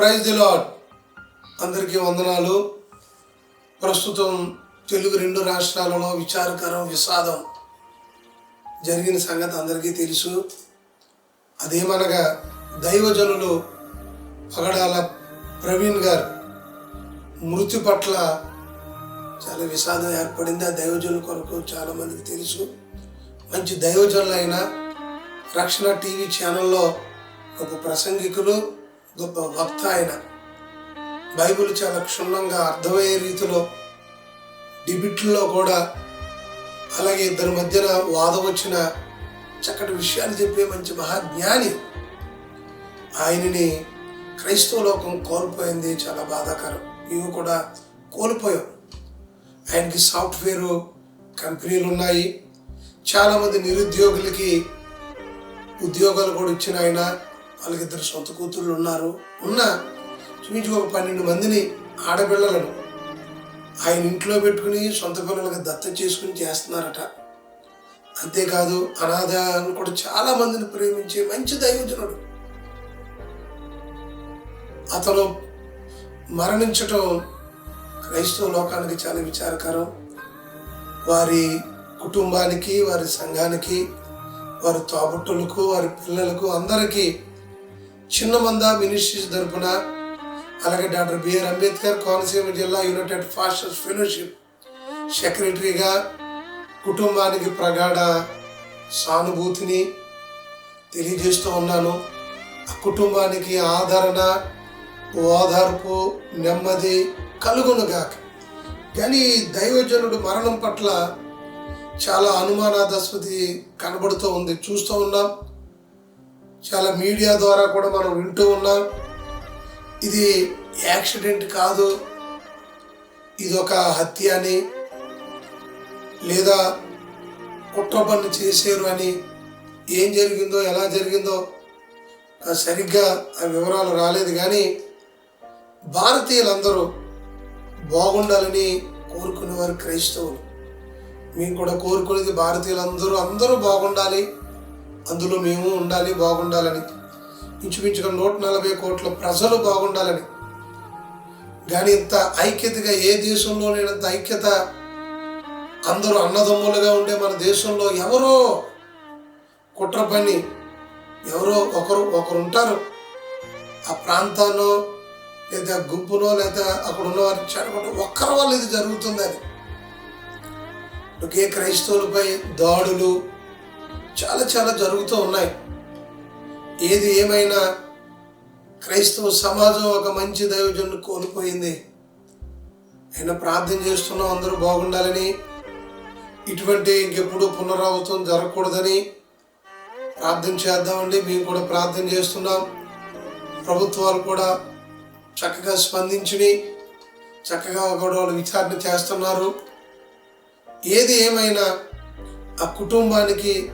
Praise the lord అందరికీ వందనాలు. ప్రస్తుతం తెలుగు రెండు రాష్ట్రాలలో విచారకరం విషాదం జరిగిన సంగతి అందరికీ తెలుసు. అదేమనగా దైవజనులు పగడాల ప్రవీణ్ గారు మృతి పట్ల చాలా విషాదం ఏర్పడింది. ఆ దైవజనుల కొరకు చాలామందికి తెలుసు. మంచి దైవజనులైన రక్షణ టీవీ ఛానల్లో ఒక ప్రసంగికులు గొప్ప వక్త ఆయన. బైబిల్ చాలా క్షుణ్ణంగా అర్థమయ్యే రీతిలో డిబిట్లో కూడా అలాగే ఇద్దరి మధ్యన వాదం వచ్చిన చక్కటి విషయాలు చెప్పే మంచి మహాజ్ఞాని. ఆయనని క్రైస్తవ లోకం కోల్పోయింది చాలా బాధాకరం. ఇవి కూడా కోల్పోయాం. ఆయనకి సాఫ్ట్వేరు కంపెనీలు ఉన్నాయి. చాలామంది నిరుద్యోగులకి ఉద్యోగాలు కూడా ఇచ్చిన ఆయన. వాళ్ళకి ఇద్దరు సొంత కూతుళ్ళు ఉన్నారు. ఉన్న చూపించి ఒక పన్నెండు మందిని ఆడపిల్లలను ఆయన ఇంట్లో పెట్టుకుని సొంత పిల్లలకి దత్త చేసుకుని చేస్తున్నారట. అంతేకాదు అనాథ అని కూడా చాలా మందిని ప్రేమించే మంచి దైవజనుడు. అతను మరణించటం క్రైస్తవ లోకానికి చాలా విచారకరం. వారి కుటుంబానికి వారి సంఘానికి వారి తోబుట్టులకు వారి పిల్లలకు అందరికీ చిన్న మందా మినిస్ట్రీస్ తరఫున అలాగే డాక్టర్ బిఆర్ అంబేద్కర్ కోనసీమ జిల్లా యునైటెడ్ ఫాస్టర్స్ ఫెలోషిప్ సెక్రటరీగా కుటుంబానికి ప్రగాఢ సానుభూతిని తెలియజేస్తూ ఉన్నాను. ఆ కుటుంబానికి ఆదరణ ఓదార్పు నెమ్మది కలుగునుగాక. కానీ దైవజనుడు మరణం పట్ల చాలా అనుమానాస్పది కనబడుతూ ఉంది. చూస్తూ ఉన్నాం. చాలా మీడియా ద్వారా కూడా మనం వింటూ ఉన్నాం. ఇది యాక్సిడెంట్ కాదు. ఇది ఒక హత్య అని లేదా కుట్ర పని చేశారు అని ఏం జరిగిందో ఎలా జరిగిందో సరిగ్గా ఆ వివరాలు రాలేదు. కానీ భారతీయులందరూ బాగుండాలని కోరుకునేవారు క్రైస్తవులు. మేము కూడా కోరుకునేది భారతీయులందరూ అందరూ బాగుండాలి. అందులో మేము ఉండాలి బాగుండాలని. ఇంచుమించుగా నూట నలభై కోట్ల ప్రజలు బాగుండాలని. కానీ ఇంత ఐక్యతగా ఏ దేశంలో ఐక్యత అందరూ అన్నదమ్ములుగా ఉండే మన దేశంలో ఎవరో కుట్ర పని ఎవరో ఒకరు ఒకరు ఉంటారు ఆ ప్రాంతాల్లో లేదా గుంపులో లేదా అక్కడ ఉన్న వారిని చెడగొట్ట ఒక్కరి వల్ల ఇది జరుగుతుందని ఒకే క్రైస్తవులపై దాడులు చాలా చాలా జరుగుతూ ఉన్నాయి. ఏది ఏమైనా క్రైస్తవ సమాజం ఒక మంచి దైవజన్ను కోల్పోయింది. అయినా ప్రార్థన చేస్తున్నాం అందరూ బాగుండాలని. ఇటువంటి ఇంకెప్పుడు పునరావృతం జరగకూడదని ప్రార్థన చేద్దామండి. మేము కూడా ప్రార్థన చేస్తున్నాం. ప్రభుత్వాలు కూడా చక్కగా స్పందించి చక్కగా గొడవలు విచారణ చేస్తున్నారు. ఏది ఏమైనా ఆ కుటుంబానికి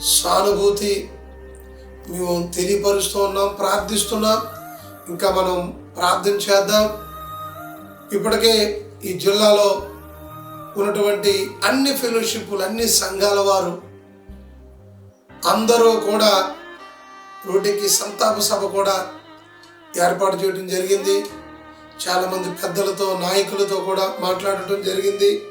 సానుభూతి మేము తెలియపరుస్తూ ఉన్నాం ప్రార్థిస్తున్నాం. ఇంకా మనం ప్రార్థన చేద్దాం. ఇప్పటికే ఈ జిల్లాలో ఉన్నటువంటి అన్ని ఫెలోషిప్లు అన్ని సంఘాల వారు అందరూ కూడా రోడ్డుకి సంతాప సభ కూడా ఏర్పాటు చేయడం జరిగింది. చాలామంది పెద్దలతో నాయకులతో కూడా మాట్లాడటం జరిగింది.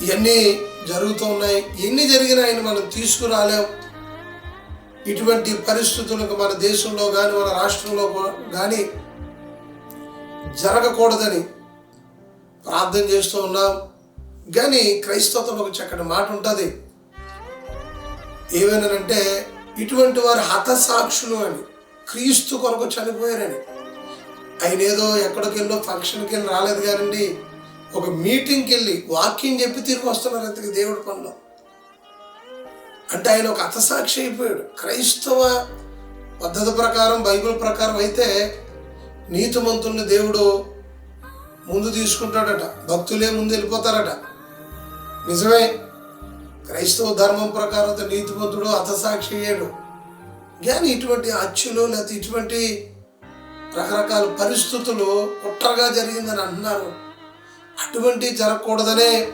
ఇవన్నీ జరుగుతూ ఉన్నాయి. ఎన్ని జరిగినా ఆయన మనం తీసుకురాలేం. ఇటువంటి పరిస్థితులకు మన దేశంలో కానీ మన రాష్ట్రంలో కానీ జరగకూడదని ప్రార్థన చేస్తూ ఉన్నాం. కానీ క్రైస్తవం ఒక చక్కటి మాట ఉంటుంది. ఏమైనానంటే ఇటువంటి వారు హతసాక్షులు అని క్రీస్తు కొరకు చనిపోయారని. ఆయన ఏదో ఎక్కడికి వెళ్ళో ఫంక్షన్కి వెళ్ళి రాలేదు కానండి. ఒక మీటింగ్కి వెళ్ళి వాక్యం చెప్పి తిరిగి వస్తున్నారు అంతకి దేవుడి పనిలో. అంటే ఆయన ఒక అతసాక్షి అయిపోయాడు. క్రైస్తవ పద్ధతి ప్రకారం బైబిల్ ప్రకారం అయితే నీతిమంతుల్ని దేవుడు ముందు తీసుకుంటాడట. భక్తులే ముందు వెళ్ళిపోతారట. నిజమే. క్రైస్తవ ధర్మం ప్రకారం నీతిమంతుడు అతసాక్షి అయ్యాడు. కానీ ఇటువంటి అచ్చులు లేకపోతే ఇటువంటి రకరకాల పరిస్థితులు కుట్రగా జరిగిందని అంటున్నారు. అటువంటి జరగకూడదనే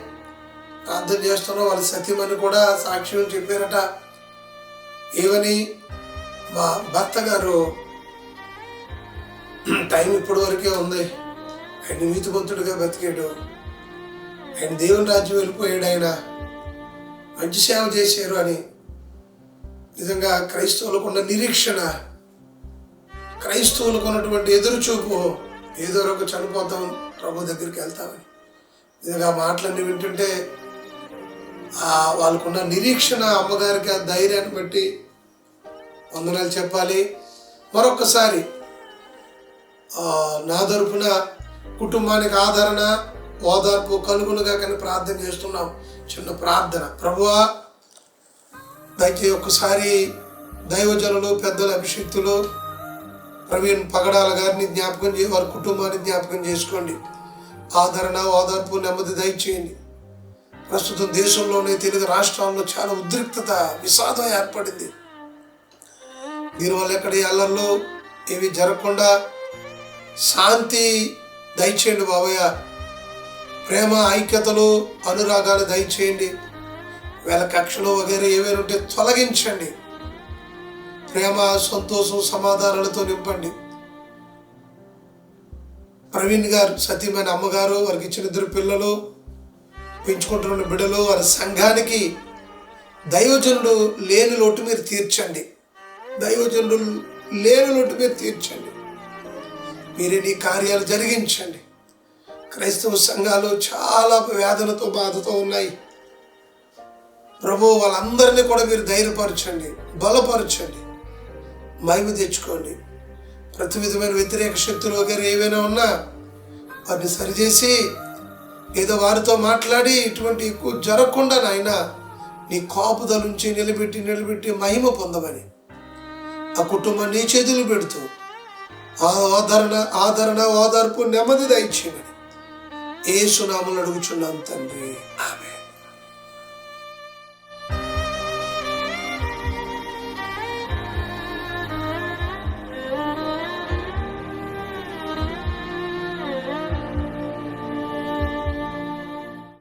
ప్రార్థన చేస్తున్నాం. వాళ్ళ సత్యమని కూడా సాక్ష్యం చెప్పారట. ఏమని? మా భర్త గారు టైం ఇప్పటి వరకే ఉంది. ఆయన నీతిమంతుడిగా బతికాడు. ఆయన దేవుని రాజ్యం వెళ్ళిపోయాడు ఆయన. మంచి సేవ చేశారు అని. నిజంగా క్రైస్తవులకు ఉన్న నిరీక్షణ క్రైస్తవులకు ఉన్నటువంటి ఎదురుచూపు ఏదో ఒక చనిపోతాం ప్రభు దగ్గరికి వెళ్తామని. నిజంగా మాటలన్నీ వింటుంటే వాళ్ళకున్న నిరీక్షణ అమ్మగారికి ఆ ధైర్యాన్ని బట్టి వందనాలు చెప్పాలి. మరొకసారి నా తరపున కుటుంబానికి ఆదరణ ఓదార్పు కలుగునుగా కానీ ప్రార్థన చేస్తున్నాం. చిన్న ప్రార్థన. ప్రభువా దయచేసి ఒక్కసారి దైవజనులు పెద్దల అభిషక్తులు ప్రవీణ్ పగడాల గారిని జ్ఞాపకం చే వారి కుటుంబాన్ని జ్ఞాపకం చేసుకోండి. ఆదరణ ఓదార్పు నెమ్మది దయచేయండి. ప్రస్తుతం దేశంలోనే తెలుగు రాష్ట్రాల్లో చాలా ఉద్రిక్తత విషాదం ఏర్పడింది. దీనివల్ల ఎక్కడ అల్లర్లు ఇవి జరగకుండా శాంతి దయచేయండి బాబయ్య. ప్రేమ ఐక్యతలు అనురాగాలు దయచేయండి. వేళ కక్షలు వగేరే ఏవైనా ఉంటే తొలగించండి. ప్రేమ సంతోషం సమాధానాలతో నింపండి. ప్రవీణ్ గారు సతీమైన అమ్మగారు వారికి ఇచ్చిన ఇద్దరు పిల్లలు పెంచుకుంటున్న బిడ్డలు వారి సంఘానికి దైవజనుడు లేని లోటు మీరు తీర్చండి. దైవజనుడు లేని లోటు మీరు తీర్చండి. మీరే నీ కార్యాలు జరిగించండి. క్రైస్తవ సంఘాలు చాలా వేదనతో బాధతో ఉన్నాయి. ప్రభు వాళ్ళందరినీ కూడా మీరు ధైర్యపరచండి బలపరచండి. మహిమ తెచ్చుకోండి. ప్రతి విధమైన వ్యతిరేక శక్తులు వగేరే ఏవైనా ఉన్నా వారిని సరిచేసి ఏదో వారితో మాట్లాడి ఇటువంటి ఎక్కువ జరగకుండా నాయన నీ కాపుదల నుంచి నిలబెట్టి నిలబెట్టి మహిమ పొందమని. ఆ కుటుంబం నీ చేతులు పెడుతూ ఆ ఆదరణ ఆదరణ ఓదార్పు నెమ్మది దయచేయమని. ఏ సునాములు అడుగుచున్నాం తండ్రి. ఆమె